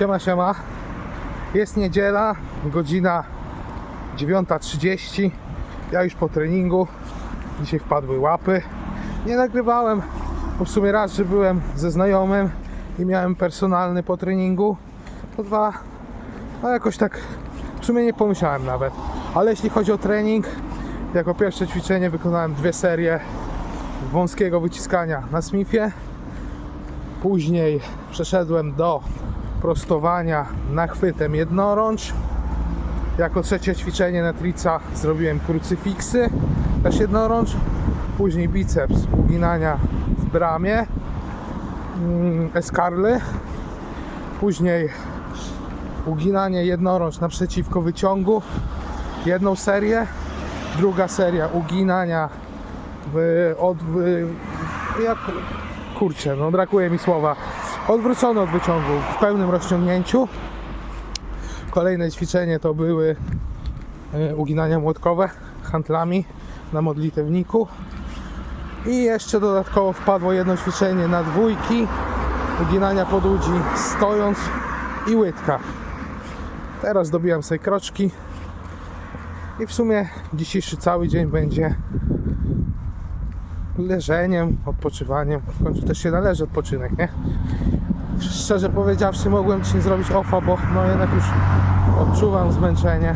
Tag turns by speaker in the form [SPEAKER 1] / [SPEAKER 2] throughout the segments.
[SPEAKER 1] Siema, siema. Jest niedziela, godzina 9.30. Ja już po treningu. Dzisiaj wpadły łapy. Nie nagrywałem, bo w sumie raz, że byłem ze znajomym i miałem personalny po treningu. To dwa, a jakoś tak w sumie nie pomyślałem nawet. Ale jeśli chodzi o trening, jako pierwsze ćwiczenie wykonałem dwie serie wąskiego wyciskania na Smithie. Później przeszedłem do prostowania nachwytem jednorącz. Jako trzecie ćwiczenie na trica zrobiłem krucyfiksy, też jednorącz. Później biceps, uginania w bramie, mm, eskarly. Później uginanie jednorącz naprzeciwko wyciągu, jedną serię. Druga seria uginania w, od, w, jak, kurczę, no brakuje mi słowa. Odwrócony od wyciągu w pełnym rozciągnięciu. Kolejne ćwiczenie to były e, uginania młotkowe handlami na modlitewniku. I jeszcze dodatkowo wpadło jedno ćwiczenie na dwójki uginania pod łudzi stojąc i łydka. Teraz dobiłem sobie kroczki i w sumie dzisiejszy cały dzień będzie leżeniem, odpoczywaniem. W końcu też się należy odpoczynek, nie? Szczerze powiedziawszy, mogłem dzisiaj zrobić offa, bo no jednak już odczuwam zmęczenie.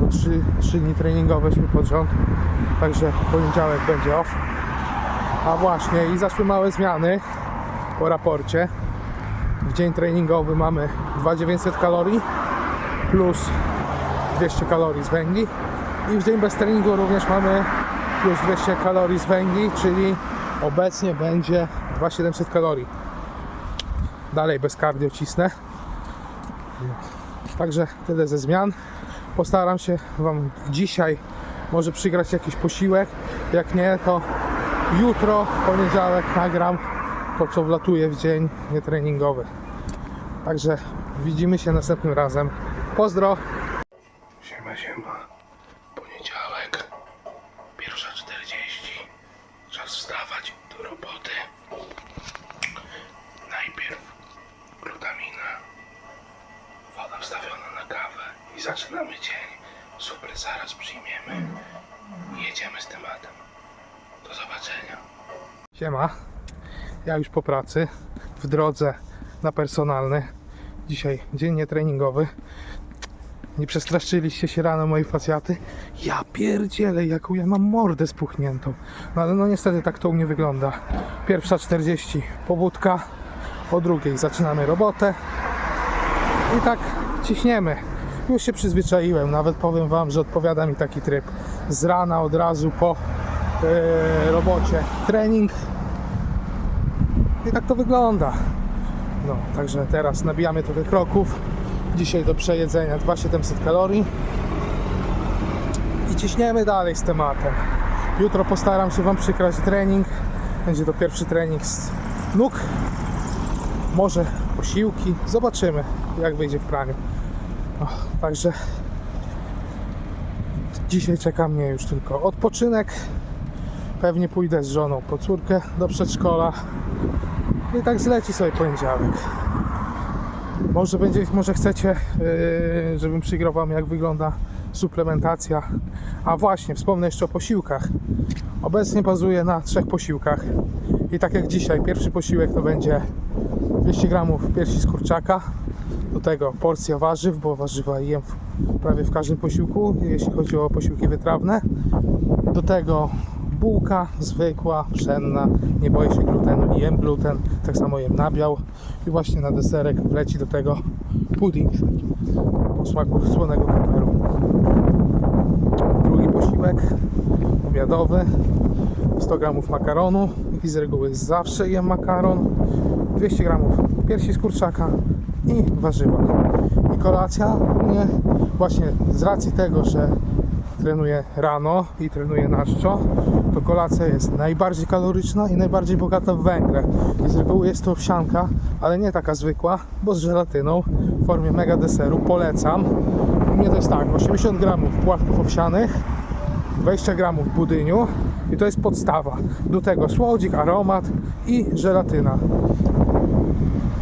[SPEAKER 1] Bo trzy, trzy dni treningoweśmy pod rząd, także poniedziałek będzie off. A właśnie, i zaszły małe zmiany po raporcie. W dzień treningowy mamy 2900 kalorii plus 200 kalorii z węgli i w dzień bez treningu również mamy plus 200 kalorii z węgli, czyli obecnie będzie 2700 kalorii. Dalej bez cardio cisnę. Także tyle ze zmian. Postaram się Wam dzisiaj może przygrać jakiś posiłek. Jak nie, to jutro, poniedziałek nagram to, co wlatuje w dzień nietreningowy. Także widzimy się następnym razem. Pozdro! Siema, siema. Poniedziałek. Pierwsza 40. Czas wstawać do roboty. Najpierw glutamina. Woda wstawiona na kawę i zaczynamy dzień. Super, zaraz przyjmiemy. I jedziemy z tematem. Do zobaczenia. Siema. Ja już po pracy. W drodze na personalny. Dzisiaj dzień nietreningowy. Nie przestraszyliście się rano mojej facjaty? Ja pierdzielę, jaką ja mam mordę spuchniętą. No ale no niestety tak to u mnie wygląda. Pierwsza 40 pobudka, o drugiej zaczynamy robotę i tak ciśniemy. Już się przyzwyczaiłem, nawet powiem Wam, że odpowiada mi taki tryb. Z rana od razu po e, robocie trening i tak to wygląda. No, także teraz nabijamy trochę kroków. Dzisiaj do przejedzenia 2700 kalorii. I ciśniemy dalej z tematem. Jutro postaram się Wam przykrać trening. Będzie to pierwszy trening z nóg. Może posiłki. Zobaczymy, jak wyjdzie w praniu. Także dzisiaj czeka mnie już tylko odpoczynek. Pewnie pójdę z żoną po córkę do przedszkola. I tak zleci sobie poniedziałek. Może będzie, może chcecie, yy, żebym przygrał Wam jak wygląda suplementacja. A właśnie, wspomnę jeszcze o posiłkach. Obecnie bazuję na trzech posiłkach. I tak jak dzisiaj, pierwszy posiłek to będzie 200 gramów piersi z kurczaka. Do tego porcja warzyw, bo warzywa jem prawie w każdym posiłku, jeśli chodzi o posiłki wytrawne. Do tego bułka zwykła, pszenna, nie boję się glutenu, jem gluten, tak samo jem nabiał i właśnie na deserek wleci do tego pudding po smaku słonego koperu. Drugi posiłek obiadowy 100 gramów makaronu i z reguły zawsze jem makaron 200 gramów piersi z kurczaka i warzywa i kolacja mnie właśnie z racji tego, że trenuję rano i trenuję na czczo, to kolacja jest najbardziej kaloryczna i najbardziej bogata w węgle. I z reguły jest to owsianka, ale nie taka zwykła, bo z żelatyną w formie mega deseru. Polecam. U mnie to jest tak, 80 gramów płatków owsianych, 20 gramów budyniu i to jest podstawa. Do tego słodzik, aromat i żelatyna.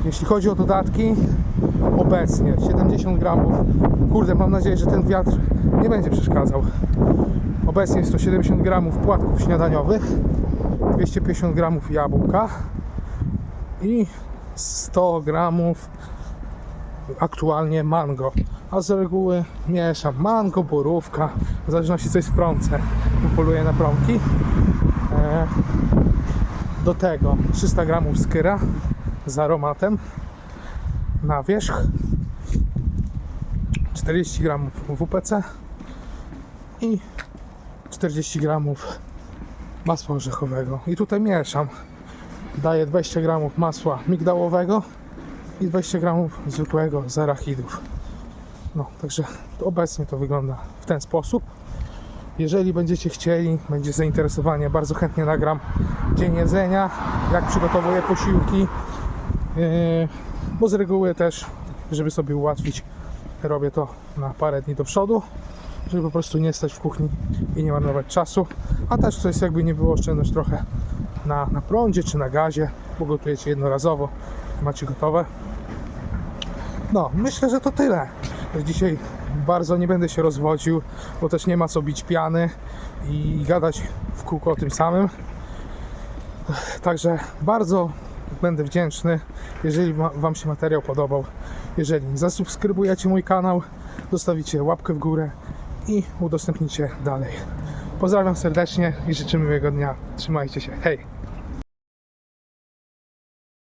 [SPEAKER 1] Jeśli chodzi o dodatki, obecnie 70 gramów. Kurde, mam nadzieję, że ten wiatr nie będzie przeszkadzał. Obecnie jest to 70 gramów płatków śniadaniowych, 250 gramów jabłka i 100 gramów aktualnie mango. A z reguły mieszam mango, borówka, w zależności co jest w promce. bo Poluję na promki. E, do tego 300 gramów skyra z aromatem na wierzch. 40 gramów WPC i 40 gramów masła orzechowego. I tutaj mieszam. Daję 20 gramów masła migdałowego i 20 gramów zwykłego z arachidów. No także obecnie to wygląda w ten sposób. Jeżeli będziecie chcieli, będzie zainteresowanie, bardzo chętnie nagram dzień jedzenia, jak przygotowuję posiłki, bo z reguły też, żeby sobie ułatwić, robię to na parę dni do przodu, żeby po prostu nie stać w kuchni i nie marnować czasu, a też to jest jakby nie było oszczędność trochę na, na prądzie czy na gazie, bo gotujecie jednorazowo, macie gotowe. No, myślę, że to tyle. Dzisiaj bardzo nie będę się rozwodził, bo też nie ma co bić piany i gadać w kółko o tym samym. Także bardzo będę wdzięczny, jeżeli wa- Wam się materiał podobał. Jeżeli zasubskrybujecie mój kanał, zostawicie łapkę w górę i udostępnicie dalej. Pozdrawiam serdecznie i życzę miłego dnia. Trzymajcie się. Hej!